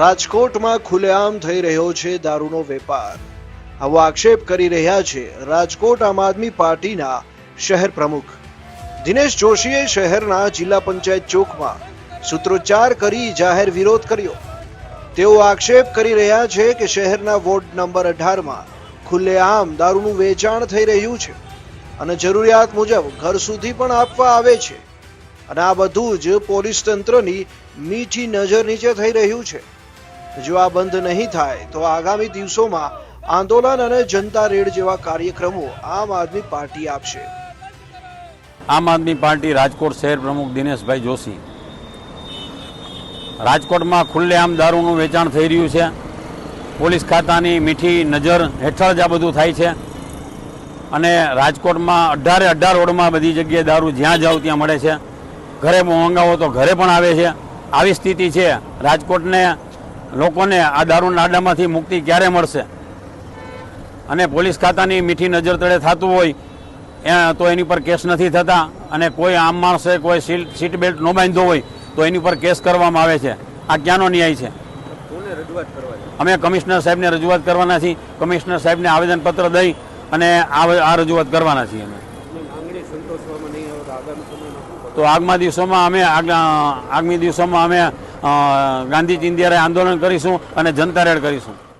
રાજકોટમાં ખુલ્લેઆમ થઈ રહ્યો છે દારૂનો વેપાર. આવો આક્ષેપ કરી રહ્યા છે રાજકોટ આમ આદમી પાર્ટીના શહેર પ્રમુખ. દિનેશ જોશીએ શહેરના જિલ્લા પંચાયત ચોકમાં સૂત્રોચ્ચાર કરી જાહેર વિરોધ કર્યો. તેઓ આક્ષેપ કરી રહ્યા છે કે શહેરના વોર્ડ નંબર અઢારમાં ખુલ્લેઆમ દારૂનું વેચાણ થઈ રહ્યું છે અને જરૂરિયાત મુજબ ઘર સુધી પણ આપવા આવે છે. અને આ બધું જ પોલીસ તંત્રની મીઠી નજર નીચે થઈ રહ્યું છે. જો આ બંધ નહીં થાય, તો આગામી દિવસોમાં આંદોલન અને જનતા રેડ જેવા કાર્યક્રમો આમ આદમી પાર્ટી આપશે. આમ આદમી પાર્ટી રાજકોટ શહેર પ્રમુખ દિનેશભાઈ જોશી. રાજકોટમાં ખુલ્લેઆમ દારૂનું વેચાણ થઈ રહ્યું છે. પોલીસ ખાતાની મીઠી નજર હેઠળ જ આ બધું થાય છે. અને રાજકોટમાં અઢારે અઢાર રોડમાં બધી જગ્યાએ દારૂ જ્યાં જાઓ ત્યાં મળે છે. ઘરે મંગાવો તો ઘરે પણ આવે છે. આવી સ્થિતિ છે. રાજકોટને લોકોને આ દારૂના આડામાંથી મુક્તિ ક્યારે મળશે? અને પોલીસ ખાતાની મીઠી નજર તળે થતું હોય એ તો એની પર કેસ નથી થતા અને કોઈ આમ માણસે કોઈ સીટ બેલ્ટ ન બાંધ્યો હોય તો એની પર કેસ કરવામાં આવે છે. આ ક્યાંનો ન્યાય છે? અમે કમિશનર સાહેબને રજૂઆત કરવાના છીએ. કમિશનર સાહેબને આવેદનપત્ર દઈ અને આ આ રજૂઆત કરવાના છીએ અમે. તો આગમા દિવસોમાં અમે આગ- આગામી દિવસોમાં અમે ગાંધી ચિંધ્યારે આંદોલન કરીશું અને જનતા રેડ કરીશું.